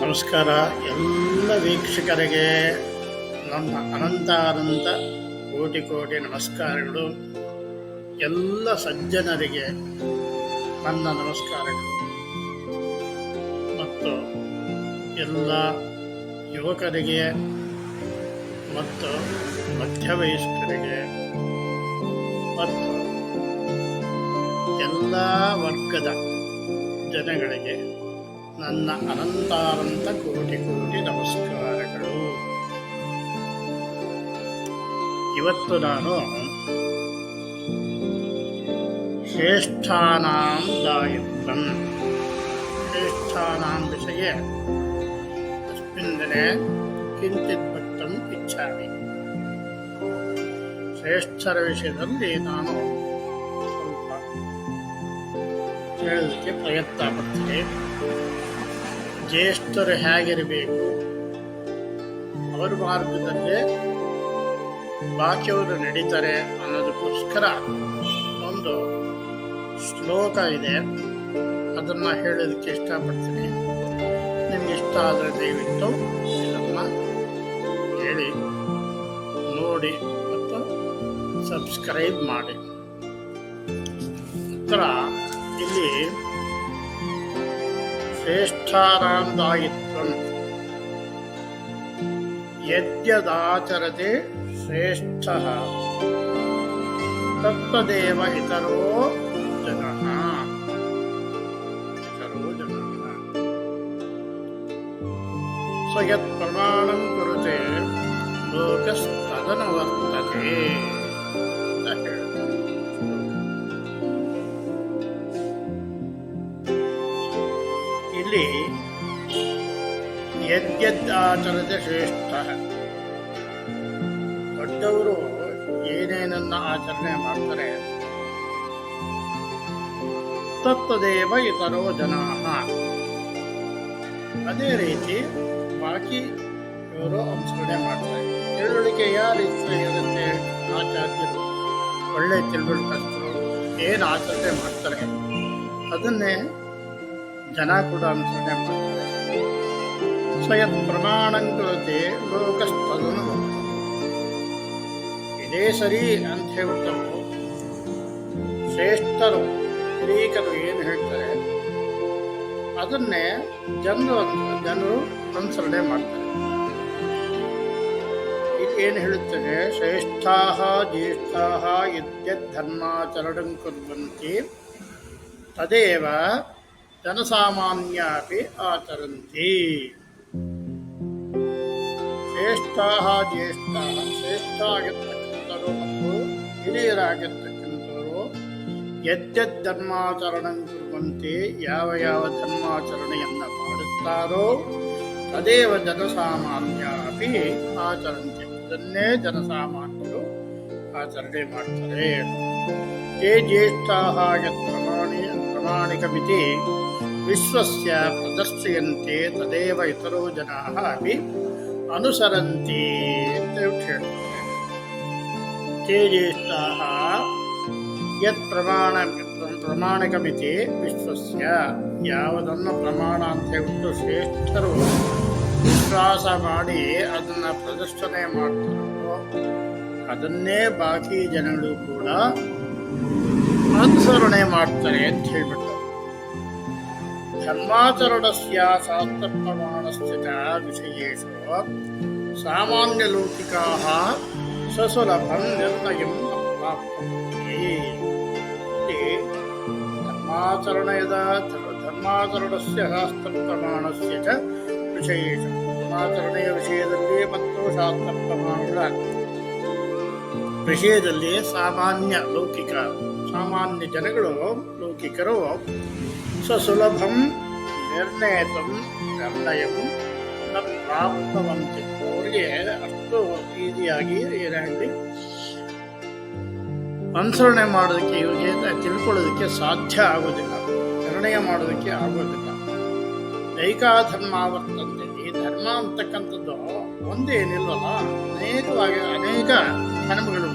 ನಮಸ್ಕಾರ. ಎಲ್ಲ ವೀಕ್ಷಕರಿಗೆ ನಮ್ಮ ಅನಂತ ಅನಂತ ಕೋಟಿ ಕೋಟಿ ನಮಸ್ಕಾರಗಳು. ಎಲ್ಲ ಸಜ್ಜನರಿಗೆ ನನ್ನ ನಮಸ್ಕಾರಗಳು. ಮತ್ತು ಎಲ್ಲ ಯುವಕರಿಗೆ ಮತ್ತು ಮಧ್ಯವಯಸ್ಕರಿಗೆ ಮತ್ತು ಎಲ್ಲ ವರ್ಗದ ಜನಗಳಿಗೆ ನನ್ನ ಅನಂತಾನಂತ ಕೋಟಿ ಕೋಟಿ ನಮಸ್ಕಾರಗಳು ಇವತ್ತು ನಾನು ಶ್ರೇಷ್ಠಾನಾಂ ದಾಯಿತ್ವಂ ಶ್ರೇಷ್ಠಾನಾಂ ವಿಷಯ ಅಸ್ಮಿನ್ ದಿನೆ ಕಿಂಚಿತ್ ವಕ್ತಂ ಇಚ್ಛಾಮಿ ಶ್ರೇಷ್ಠರ ವಿಷಯದಲ್ಲಿ ನಾನು ಹೇಳಲಿಕ್ಕೆ ಪ್ರಯತ್ನ ಪಡ್ತೀನಿ. ಜ್ಯೇಷ್ಠರು ಹೇಗಿರಬೇಕು? ಅವರ ಮಾರ್ಗದಲ್ಲೇ ಬಾಕಿಯವರು ನಡೀತಾರೆ ಅನ್ನೋದಕ್ಕೋಸ್ಕರ ಒಂದು ಶ್ಲೋಕ ಇದೆ. ಅದನ್ನು ಹೇಳೋದಕ್ಕೆ ಇಷ್ಟಪಡ್ತೀನಿ. ನಿಮ್ಗೆ ಇಷ್ಟ ಆದರೆ ದಯವಿಟ್ಟು ಇದನ್ನು ಹೇಳಿ ನೋಡಿ ಮತ್ತು ಸಬ್ಸ್ಕ್ರೈಬ್ ಮಾಡಿ. ನಂತರ ಇಲ್ಲಿ ಶ್ರೇಷ್ಠಾರಾಂದಾಯಿತ್ವಂ ಯದ್ಯದಾಚರತೆ ಶ್ರೇಷ್ಠ. ತತ್ತದೇವ ಇತರೋ ಜನಃ. ಇತರೋ ಜನಃ. ಸ ಯತ್ ಪ್ರಮಾಣಂ ಕುರುತೆ ಲೋಕಸ್ತದನವರ್ತತೆ ಇಲ್ಲಿ ಯದ್ಯದ್ದಾಚರದ ಶ್ರೇಷ್ಠ ದೊಡ್ಡವರು ಏನೇನನ್ನ ಆಚರಣೆ ಮಾಡ್ತಾರೆ, ತತ್ತದೇವ ಇತರೋ ಜನಾ. ಅದೇ ರೀತಿ ಬಾಕಿ ಇವರು ಅನುಸರಣೆ ಮಾಡ್ತಾರೆ. ತಿಳುವಳಿಕೆ ಯಾರು ಇರುತ್ತೆ ಆಚಾರ್ಯರು. ಒಳ್ಳೆ ತಿಳುವಳಿಕಸ್ತರು ಏನು ಆಚರಣೆ ಮಾಡ್ತಾರೆ, ಅದನ್ನೇ ಜನ ಕೂಡ ಅನುಸರಣೆ ಮಾಡ್ತಾರೆ ಸ್ವಯಂ ಪ್ರಮಾಣಂಕೃತೆ ಲೋಕಸ್ತದನು ಇದೇ ಸರಿ ಅಂತ ಹೇಳ್ಬಿಟ್ಟು ಶ್ರೇಷ್ಠರು ಹಿರೀಕರು ಏನು ಹೇಳ್ತಾರೆ, ಅದನ್ನೇ ಜನರು ಜನರು ಅನುಸರಣೆ ಮಾಡ್ತಾರೆ. ಇದು ಏನು ಹೇಳುತ್ತದೆ ಶ್ರೇಷ್ಠಾ ಜ್ಯೇಷ್ಠಾ ಯದ್ಯಧರ್ಮಾಚರಣಂ ಕುರ್ವಂತಿ, ತದೇವ జనసామాన్యాపి ఆచరంతి ಶ್ರೇಷ್ಠಾ ಜ್ಯೇಷ್ಠಾ ಶ್ರೇಷ್ಠಾಗಿರ್ತಕ್ಕಂಥರು ಮತ್ತು ಹಿರಿಯರಾಗಿರ್ತಕ್ಕಂಥವರು ಯದ್ಯದ್ಧರ್ಮಾಚರಣ ಕುರುವಂತೆ ಯಾವ ಯಾವ ಧರ್ಮಾಚರಣೆಯನ್ನು ಮಾಡುತ್ತಾರೋ ತದೇವ ಜನಸಾಮಾನ್ಯ ಅಪಿ ಆಚರಣೆ ಇದನ್ನೇ ಜನಸಾಮಾನ್ಯರು ಆಚರಣೆ ಮಾಡ್ತಾರೆ ತೇ ಜ್ಯೇಷ್ಠಾ ಯತ್ ಪ್ರಮಾಣಿ ಪ್ರಮಾಣಿಕ ಮಿತಿ ವಿಶ್ವಸ್ಯ ಪ್ರದರ್ಶಯಂತೆ ತದೇವ ಇತರೋ ಜನಾ ಅಪಿ ಅನುಸರಂತಿ ಅಂತ ಹೇಳ್ತಾರೆ. ಯತ್ ಪ್ರಮಾಣ ಪ್ರಮಾಣಿಕಮಿತಿ ವಿಶ್ವಸ್ಯ. ಯಾವುದನ್ನು ಪ್ರಮಾಣ ಅಂತ ಹೇಳ್ಬಿಟ್ಟು ಶ್ರೇಷ್ಠರು ವಿಶ್ವಾಸ ಮಾಡಿ ಅದನ್ನು ಪ್ರದರ್ಶನೆ ಮಾಡ್ತಾರೋ, ಅದನ್ನೇ ಬಾಕಿ ಜನಗಳು ಕೂಡ ಅನುಸರಣೆ ಮಾಡ್ತಾರೆ ಅಂತ ಹೇಳ್ಬಿಟ್ಟು. ಧರ್ಮಾಚರಣಸ್ಯ ಶಾಸ್ತ್ರ ಪ್ರಮಾಣಸ್ಯ ಚ ವಿಷಯೇಷು ಸಾಮಾನ್ಯಲೌಕಿಕಾः ಸಸುಲಭಂ ನಿರ್ಣಯಂ ನ ಪ್ರಾಪ್ನುವಂತಿ ಇಲ್ಲಿ ಧರ್ಮಾಚರಣಯದ ಧರ್ಮಾಚರಣಸ್ಯ ಶಾಸ್ತ್ರ ಪ್ರಮಾಣಸ್ಯ ಚ ವಿಷಯೇಷು ಧರ್ಮಾಚರಣೆಯ ವಿಷಯದಲ್ಲಿ ಮತ್ತು ಶಾಸ್ತ್ರ ಪ್ರಮಾಣಗಳ ವಿಷಯದಲ್ಲಿ ಸಾಮಾನ್ಯ ಲೌಕಿಕ ಸಾಮಾನ್ಯ ಜನಗಳು ಲೌಕಿಕರು. ಸಸುಲಭಂ ನಿರ್ಣಯತಂ ನಿರ್ಣಯಂ ನ ಪ್ರಾಪ್ತವಂತೆ ಅವರಿಗೆ ಅಷ್ಟು ಈಸಿಯಾಗಿ ಏನಾಗಲಿ ಅನುಸರಣೆ ಮಾಡೋದಕ್ಕೆ ಇವರಿಗೆ ತಿಳ್ಕೊಳ್ಳೋದಕ್ಕೆ ಸಾಧ್ಯ ಆಗೋದಿಲ್ಲ. ನಿರ್ಣಯ ಮಾಡೋದಕ್ಕೆ ಆಗೋದಿಲ್ಲ. ನೈಕಾಧರ್ಮಾವರ್ತಂತೆ ಈ ಧರ್ಮ ಅಂತಕ್ಕಂಥದ್ದು ಒಂದೇನಿಲ್ವಲ್ಲ ಅನೇಕವಾಗಿ ಅನೇಕ ಧರ್ಮಗಳು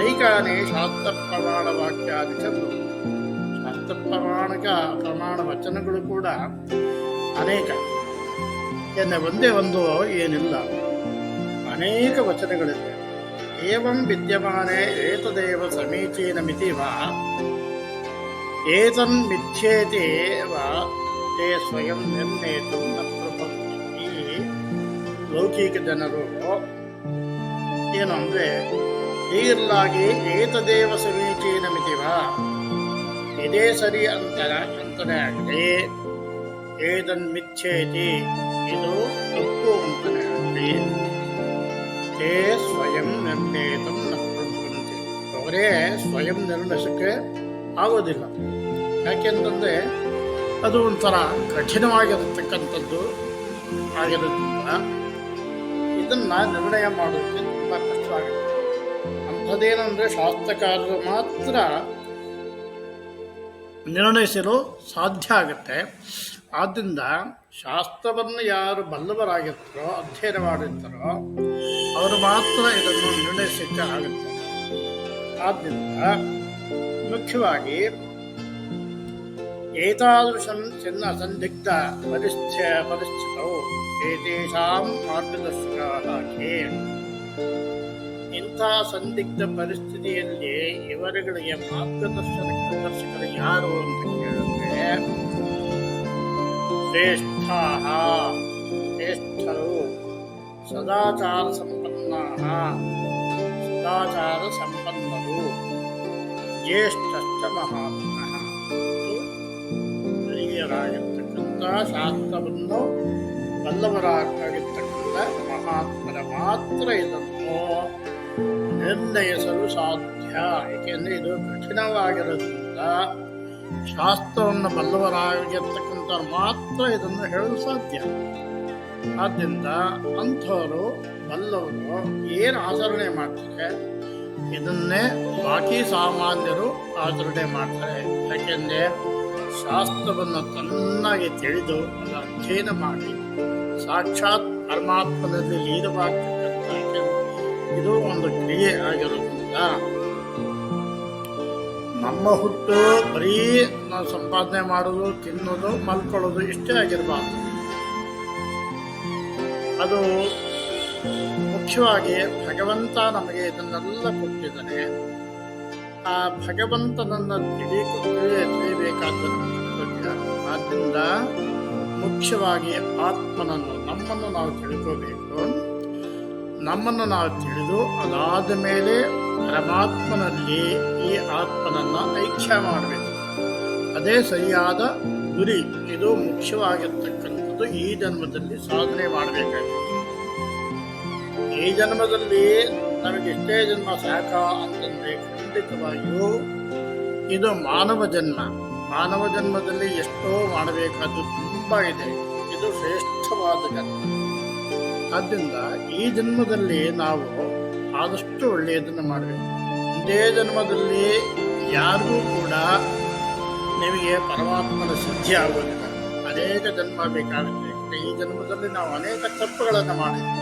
ನೈಕಾನೇ ಶಾಸ್ತ್ರ ಪ್ರಮಾಣ ವಾಕ್ಯಾದಿ ಶಾಸ್ತ್ರ ಪ್ರಮಾಣಕ ಪ್ರಮಾಣ ವಚನಗಳು ಕೂಡ ಅನೇಕ. ಎನ್ನ ಒಂದೇ ಒಂದು ಏನಿಲ್ಲ. ಅನೇಕ ವಚನಗಳಿವೆ. ಏವಂ ವಿದ್ಯಮಾನೆ ಏತದೇವ ಸಮೀಚೀನಮಿತಿ ವಾ. ಏತನ್ ಮಿಥ್ಯೇತಿ ವಾ. ತೇ ಸ್ವಯಂ ನಿರ್ಣಯಿತು. ಈ ಲೌಕಿಕ ಜನರು ಏನು ಅಂದ್ರೆ ಹೀಗಿರಲಾಗಿ ಏತದೇವ ಸಮೀಚೀನಮಿತಿವ ಇದೇ ಸರಿ ಅಂತರ ಅಂತನೇ ಆಗಲಿ ಏದನ್ ಮಿಥ್ಯೇತಿ ಇದು ತಪ್ಪು ಅಂತರ ಆಗಲಿ ತೇ ಸ್ವಯಂ ನಿರ್ಣೇತಂ ಅವರೇ ಸ್ವಯಂ ನಿರ್ಣಯಕ್ಕೆ ಆಗೋದಿಲ್ಲ. ಯಾಕೆಂತಂದ್ರೆ ಅದು ಒಂಥರ ಕಠಿಣವಾಗಿರತಕ್ಕಂಥದ್ದು ಆಗಿರೋದ್ರಿಂದ ಇದನ್ನ ನಿರ್ಣಯ ಮಾಡೋದಕ್ಕೆ ತುಂಬ ಕಷ್ಟವಾಗುತ್ತೆ. ಅಂಥದ್ದೇನೆಂದರೆ ಶಾಸ್ತ್ರಕಾರರು ಮಾತ್ರ ನಿರ್ಣಯಿಸಲು ಸಾಧ್ಯ ಆಗುತ್ತೆ. ಆದ್ದರಿಂದ ಶಾಸ್ತ್ರವನ್ನು ಯಾರು ಬಲ್ಲವರಾಗಿರ್ತಾರೋ ಅಧ್ಯಯನ ಮಾಡಿರ್ತಾರೋ ಅವರು ಮಾತ್ರ ಇದನ್ನು ನಿರ್ಣಯಿಸಲಿಕ್ಕೆ ಆಗುತ್ತೆ. ಆದ್ದರಿಂದ ಮುಖ್ಯವಾಗಿ ಏತಾದೃಶಂ ಚಿನ್ನ ಸಂದಿಗ್ಧ ಪರಿಸ್ಥ ಪರಿಸ್ಥಿತವು ಏತೇಷಾಂ ಮಾರ್ಗದರ್ಶಕ ಇಂಥ ಸಂದಿಗ್ಧ ಪರಿಸ್ಥಿತಿಯಲ್ಲಿ ಇವರುಗಳಿಗೆ ಮಾರ್ಗದರ್ಶನ ದರ್ಶಕರು ಯಾರು ಅಂತ ಕೇಳಿದ್ರೆ ಶ್ರೇಷ್ಠ ಶ್ರೇಷ್ಠರು ಸದಾಚಾರ ಸಂಪನ್ನ ಸದಾಚಾರ ಸಂಪನ್ನರು, ಜ್ಯೇಷ್ಠಶ್ಚ ಮಹಾತ್ಮಃ ಹಿರಿಯರಾಗಿರ್ತಕ್ಕಂಥ ಶಾಸ್ತ್ರವನ್ನು ಬಲ್ಲವರಾಗಿರ್ತಕ್ಕಂಥ ಮಹಾತ್ಮರ ಮಾತ್ರ ಇದನ್ನು ನಿರ್ಣಯಿಸಲು ಸಾಧ್ಯ. ಏಕೆಂದರೆ ಇದು ಕಠಿಣವಾಗಿರೋದ್ರಿಂದ ಶಾಸ್ತ್ರವನ್ನು ಬಲ್ಲವರಾಗಿರ್ತಕ್ಕಂಥವ್ರು ಮಾತ್ರ ಇದನ್ನು ಹೇಳಲು ಸಾಧ್ಯ. ಆದ್ದರಿಂದ ಅಂಥವರು ಬಲ್ಲವರು ಏನು ಆಚರಣೆ ಮಾಡ್ತಾರೆ? ಇದನ್ನೇ ಬಾಕಿ ಸಾಮಾನ್ಯರು ಆಚರಣೆ ಮಾಡ್ತಾರೆ. ಯಾಕೆಂದರೆ ಶಾಸ್ತ್ರವನ್ನು ಚೆನ್ನಾಗಿ ತಿಳಿದು ಅದರ ಅಧ್ಯಯನ ಮಾಡಿ ಸಾಕ್ಷಾತ್ ಪರಮಾತ್ಮನಲ್ಲಿ ಲೀನವಾಗ್ತದೆ. ಇದು ಒಂದು ಕ್ರಿಯೆ ಆಗಿರೋದ್ರಿಂದ ನಮ್ಮ ಹುಟ್ಟು ಬರೀ ನಾವು ಸಂಪಾದನೆ ಮಾಡೋದು ತಿನ್ನೋದು ಮಲ್ಕೊಳ್ಳೋದು ಇಷ್ಟೇ ಆಗಿರಬಾರ್ದು. ಅದು ಮುಖ್ಯವಾಗಿ ಭಗವಂತ ನಮಗೆ ಇದನ್ನೆಲ್ಲ ಕೊಟ್ಟಿದ್ದಾನೆ ಆ ಭಗವಂತನನ್ನು ತಿಳಿ ತಿಳಿಯಬೇಕಾದ ಆದ್ದರಿಂದ ಮುಖ್ಯವಾಗಿ ಆತ್ಮನನ್ನು ನಮ್ಮನ್ನು ನಾವು ತಿಳ್ಕೋಬೇಕು. ನಮ್ಮನ್ನು ನಾವು ತಿಳಿದು ಅದಾದ ಮೇಲೆ ಪರಮಾತ್ಮನಲ್ಲಿ ಈ ಆತ್ಮನನ್ನು ಐಕ್ಯ ಮಾಡಬೇಕು. ಅದೇ ಸರಿಯಾದ ಗುರಿ, ಇದು ಮುಖ್ಯವಾಗಿರ್ತಕ್ಕಂಥದ್ದು ಈ ಜನ್ಮದಲ್ಲಿ ಸಾಧನೆ ಮಾಡಬೇಕಾಗಿದೆ. ಈ ಜನ್ಮದಲ್ಲಿ ನಮಗೆ ಎಷ್ಟೇ ಜನ್ಮ ಸಾಕ ಅಂತಂದ್ರೆ ಖಂಡಿತವಾಗಿಯೂ ಇದು ಮಾನವ ಜನ್ಮ. ಮಾನವ ಜನ್ಮದಲ್ಲಿ ಎಷ್ಟೋ ಮಾಡಬೇಕಾದ್ದು ತುಂಬ ಇದೆ. ಇದು ಶ್ರೇಷ್ಠವಾದ ಜನ್ಮ. ಆದ್ದರಿಂದ ಈ ಜನ್ಮದಲ್ಲಿ ನಾವು ಆದಷ್ಟು ಒಳ್ಳೆಯದನ್ನು ಮಾಡಬೇಕು. ಇದೇ ಜನ್ಮದಲ್ಲಿ ಯಾರಿಗೂ ಕೂಡ ನಿಮಗೆ ಪರಮಾತ್ಮನ ಸಿದ್ಧಿ ಆಗೋದಿಲ್ಲ ಅನೇಕ ಜನ್ಮ ಬೇಕಾಗುತ್ತೆ. ಈ ಜನ್ಮದಲ್ಲಿ ನಾವು ಅನೇಕ ತಪ್ಪುಗಳನ್ನು ಮಾಡಿದ್ವಿ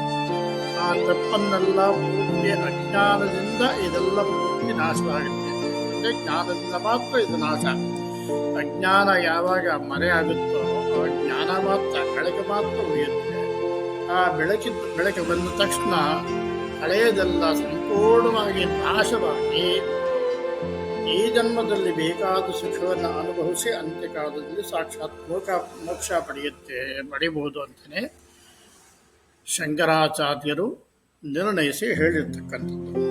ಆ ತಪ್ಪನ್ನೆಲ್ಲ ಪೂರ್ತಿ ಅಜ್ಞಾನದಿಂದ ಇದೆಲ್ಲ ಪೂರ್ತಿ ನಾಶವಾಗುತ್ತೆ ಅಂದರೆ ಜ್ಞಾನದಿಂದ ಮಾತ್ರ ಇದು ನಾಶ ಅಜ್ಞಾನ ಯಾವಾಗ ಮರೆ ಆಗುತ್ತೋ ಜ್ಞಾನ ಮಾತ್ರ, ಕಳೆಗೆ ಮಾತ್ರ ಉಳಿಯುತ್ತೆ. ಆ ಬೆಳಕಿದ ಬೆಳಕು ಬಂದ ತಕ್ಷಣ ಹಳೆಯದೆಲ್ಲ ಸಂಪೂರ್ಣವಾಗಿ ನಾಶವಾಗಿ ಈ ಜನ್ಮದಲ್ಲಿ ಬೇಕಾದ ಸುಖವನ್ನು ಅನುಭವಿಸಿ ಅಂತ್ಯಕಾಲದಲ್ಲಿ ಸಾಕ್ಷಾತ್ ಮೋಕ್ಷ ಮೋಕ್ಷ ಪಡೆಯುತ್ತೆ, ಪಡೆಯಬಹುದು ಅಂತಲೇ ಶಂಕರಾಚಾರ್ಯರು ನಿರ್ಣಯಿಸಿ ಹೇಳಿರ್ತಕ್ಕಂಥದ್ದು.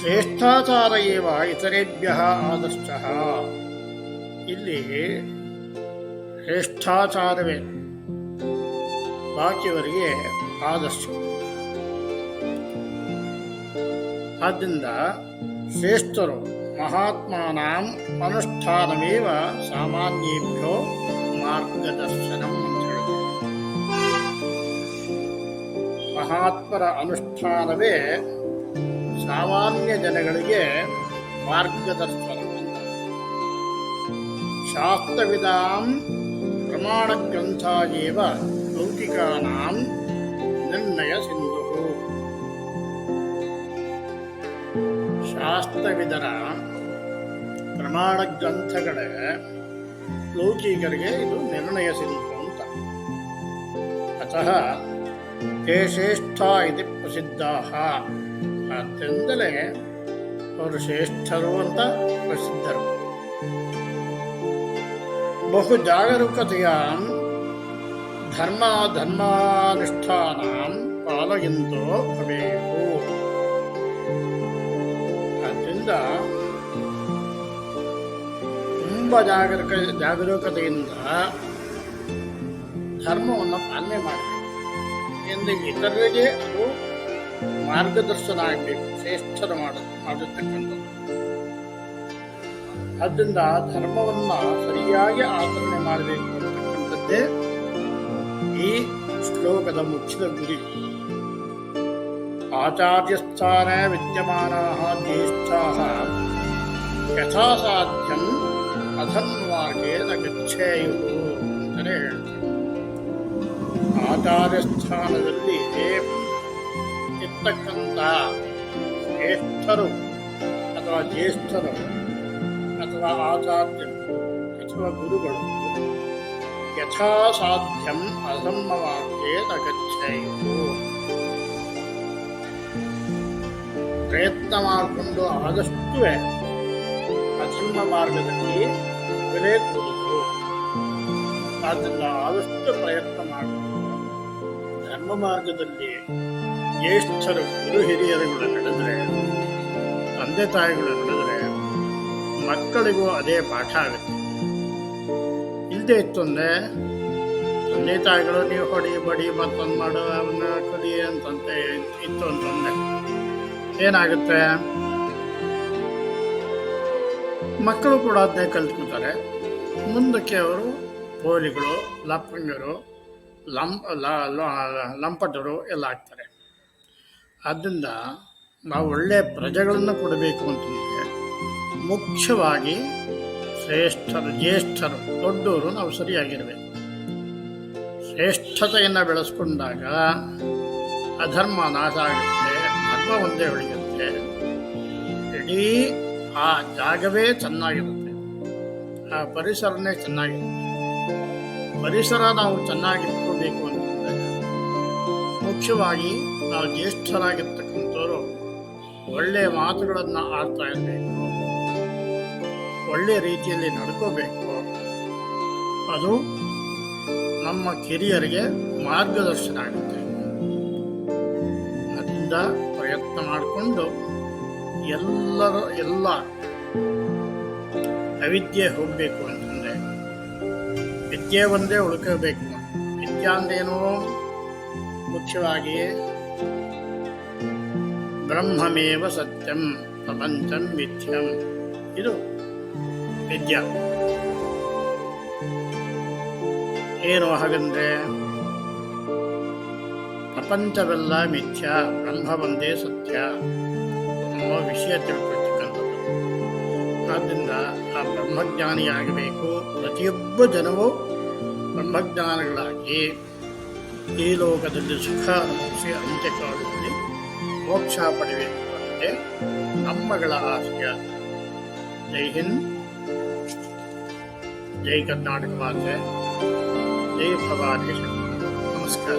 ಶ್ರೇಷ್ಠಾಚಾರ ಏವ ಇತರೇಭ್ಯ ಆದಷ್ಟ. ಇಲ್ಲಿ ಶ್ರೇಷ್ಠಾಚಾರವೇ ಬಾಕಿಯವರಿಗೆ ಆದಷ್ಟು. ಆದ್ದರಿಂದ ಶ್ರೇಷ್ಠರು ಮಹಾತ್ಮಾನಾಂ ಅನುಷ್ಠಾನಮೇವ ಸಾಮಾನ್ಯೇಭ್ಯೋ ಮಾರ್ಗದರ್ಶನಂ ಮಹಾತ್ಮರ ಅನುಷ್ಠಾನವೇ ಸಾಮಾನ್ಯ ಜನಗಳಿಗೆ ಮಾರ್ಗದರ್ಶನ ಶಾಸ್ತ್ರವಿದಾಂ ಪ್ರಮಾಣ ಗ್ರಂಥ ಲೌಕಿಕಾನಾಂ ನಿರ್ಣಯ ಸಿಂಧು. ಶಾಸ್ತ್ರವಿದರ ಪ್ರಮಾಣ ಗ್ರಂಥಗಳ ಲೌಕಿಕರಿಗೆ ಇದು ನಿರ್ಣಯ ಸಿಂಧು ಅಂತ. ಅತಃ ತೇ ಶ್ರೇಷ್ಠ ಇದು ಪ್ರಸಿದ್ಧ ಆದ್ದರಿಂದಲೇ ಅವರು ಶ್ರೇಷ್ಠರು ಅಂತ ಪ್ರಸಿದ್ಧರು. ಬಹು ಜಾಗರೂಕತೆಯ ಧರ್ಮ ಧರ್ಮಾನುಷ್ಠಾನ ಪಾಲಯಂತೋ ಭವೇವು ಆದ್ದರಿಂದ ತುಂಬ ಜಾಗರೂಕ ಜಾಗರೂಕತೆಯಿಂದ ಧರ್ಮವನ್ನು ಪಾಲನೆ ಮಾಡಬೇಕು. ಎಂದು ಇತರರಿಗೆ ಅದು ಮಾರ್ಗದರ್ಶನ ಆಗಬೇಕು ಶ್ರೇಷ್ಠರ ಮಾಡ, ಮಾಡಿರ್ತಕ್ಕಂಥದ್ದು. ಆದ್ದರಿಂದ ಧರ್ಮವನ್ನು ಸರಿಯಾಗಿ ಆಚರಣೆ ಮಾಡಬೇಕು ಅಂತಕ್ಕಂಥದ್ದೇ ಈ ಶ್ಲೋಕದ ಮುಖ್ಯದ ಗುರಿ ಆಚಾರ್ಯಸ್ಥಾನ ವಿದ್ಯಮಾನ ಜ್ಯೇಷ್ಠಾ ಯಥಾಸಾಧ್ಯಂ ಅಧನ್ವಾಗೆ ನ ಗಚ್ಚೇಯು ಅಂತಲೇ ಹೇಳ್ತಾರೆ. ಆಚಾರ್ಯ ಸ್ಥಾನದಲ್ಲಿ ಇರ್ತಕ್ಕಂಥ ಶ್ರೇಷ್ಠರು ಅಥವಾ ಜ್ಯೇಷ್ಠರು ಅಥವಾ ಆಚಾರ್ಯರು ಅಥವಾ ಗುರುಗಳು ಯಥಾಸಾಧ್ಯಂ ಅಧರ್ಮವಾಕ್ಯೇ ನಗಚ್ಚೆಯು ಪ್ರಯತ್ನ ಮಾಡಿಕೊಂಡು ಆದಷ್ಟು ಅಧರ್ಮ ಮಾರ್ಗದಲ್ಲಿ ಬೆಲೆ ಕೊಡುವುದು ಆದ್ದರಿಂದ ಆದಷ್ಟು ಪ್ರಯತ್ನ ಮಾಡಿಕೊಂಡು ಧರ್ಮ ಮಾರ್ಗದಲ್ಲಿ ಜ್ಯೇಷ್ಠರು ಗುರು ಹಿರಿಯರುಗಳು ನಡೆದರೆ, ತಂದೆ ತಾಯಿಗಳು ನಡೆದರೆ ಮಕ್ಕಳಿಗೂ ಅದೇ ಪಾಠ ಆಗುತ್ತೆ. ಇಲ್ಲದೆ ಇತ್ತು ಅಂದರೆ ತಂದೆ ತಾಯಿಗಳು ನೀವು ಹೊಡಿ ಬಡಿ, ಮತ್ತೊಂದು ಮಾಡು, ಅವನ್ನ ಕಡಿ ಅಂತಂತೆ ಇತ್ತು ಅಂತಂದೆ ಏನಾಗುತ್ತೆ? ಮಕ್ಕಳು ಕೂಡ ಅದನ್ನೇ ಕಲ್ತ್ಕೊತಾರೆ. ಮುಂದಕ್ಕೆ ಅವರು ಪೋಲಿಗಳು ಲಪ್ಪಂಗರು ಲಂಪ ಲಂಪಟರು ಎಲ್ಲ ಆಗ್ತಾರೆ. ಆದ್ದರಿಂದ ನಾವು ಒಳ್ಳೆಯ ಪ್ರಜೆಗಳನ್ನು ಕೊಡಬೇಕು ಅಂತಂದರೆ ಮುಖ್ಯವಾಗಿ ಶ್ರೇಷ್ಠರು, ಜ್ಯೇಷ್ಠರು ದೊಡ್ಡವರು ನಾವು ಸರಿಯಾಗಿರಬೇಕು ಶ್ರೇಷ್ಠತೆಯನ್ನು ಬೆಳೆಸ್ಕೊಂಡಾಗ ಅಧರ್ಮ ನಾಶ ಆಗುತ್ತೆ, ಧರ್ಮ ಒಂದೇ ಉಳಿಯುತ್ತೆ. ಇಡೀ ಆ ಜಾಗವೇ ಚೆನ್ನಾಗಿರುತ್ತೆ. ಆ ಪರಿಸರನೇ ಚೆನ್ನಾಗಿರುತ್ತೆ. ಪರಿಸರ ನಾವು ಚೆನ್ನಾಗಿಟ್ಕೋಬೇಕು ಅಂತಂದರೆ ಮುಖ್ಯವಾಗಿ ನಾವು ಜ್ಯೇಷ್ಠರಾಗಿರ್ತಕ್ಕಂಥವ್ರು ಒಳ್ಳೆಯ ಮಾತುಗಳನ್ನು ಆಡ್ತಾ ಇರಬೇಕು. ಒಳ್ಳೆಯ ರೀತಿಯಲ್ಲಿ ನಡ್ಕೋಬೇಕು. ಅದು ನಮ್ಮ ಕಿರಿಯರಿಗೆ ಮಾರ್ಗದರ್ಶನ ಆಗುತ್ತೆ. ಅದರಿಂದ ಪ್ರಯತ್ನ ಮಾಡಿಕೊಂಡು ಎಲ್ಲರ, ಎಲ್ಲ ಅವಿದ್ಯೆ ಹೋಗಬೇಕು ಅಂತಂದರೆ ವಿದ್ಯೆ ಒಂದೇ ಉಳ್ಕೋಬೇಕು. ವಿದ್ಯಾ ಏನೋ ಮುಖ್ಯವಾಗಿ ಬ್ರಹ್ಮಮೇವ ಸತ್ಯಂ ಪ್ರಪಂಚಂ ಮಿಥ್ಯಂ. ಇದು ವಿದ್ಯಾ. ಏನು ಹಾಗಂದ್ರೆ ಪ್ರಪಂಚವೆಲ್ಲ ಮಿಥ್ಯ, ಬ್ರಹ್ಮ ಒಂದೇ ಸತ್ಯ ಅನ್ನುವ ವಿಷಯ ತಿಳ್ಕೊಳ್ತಕ್ಕಂಥದ್ದು. ಆದ್ದರಿಂದ ಆ ಬ್ರಹ್ಮಜ್ಞಾನಿಯಾಗಬೇಕು. ಪ್ರತಿಯೊಬ್ಬ ಜನವೂ ಬ್ರಹ್ಮಜ್ಞಾನಿಗಳಾಗಿ ಈ ಲೋಕದಲ್ಲಿ ಸುಖ ಅನುಭವಿಸಿ ಅಂತ್ಯಕಾಲದಲ್ಲಿ ಮೋಕ್ಷ ಪಡೆಯಬೇಕು ಅಂದರೆ ನಮ್ಮಗಳ ಆಶಯ. ಜೈ ಹಿಂದ್. ಜೈ ಕರ್ನಾಟಕ ಮಾತೆ ಜೈ ಭವಾನಿ ಶಂಕರ ನಮಸ್ಕಾರ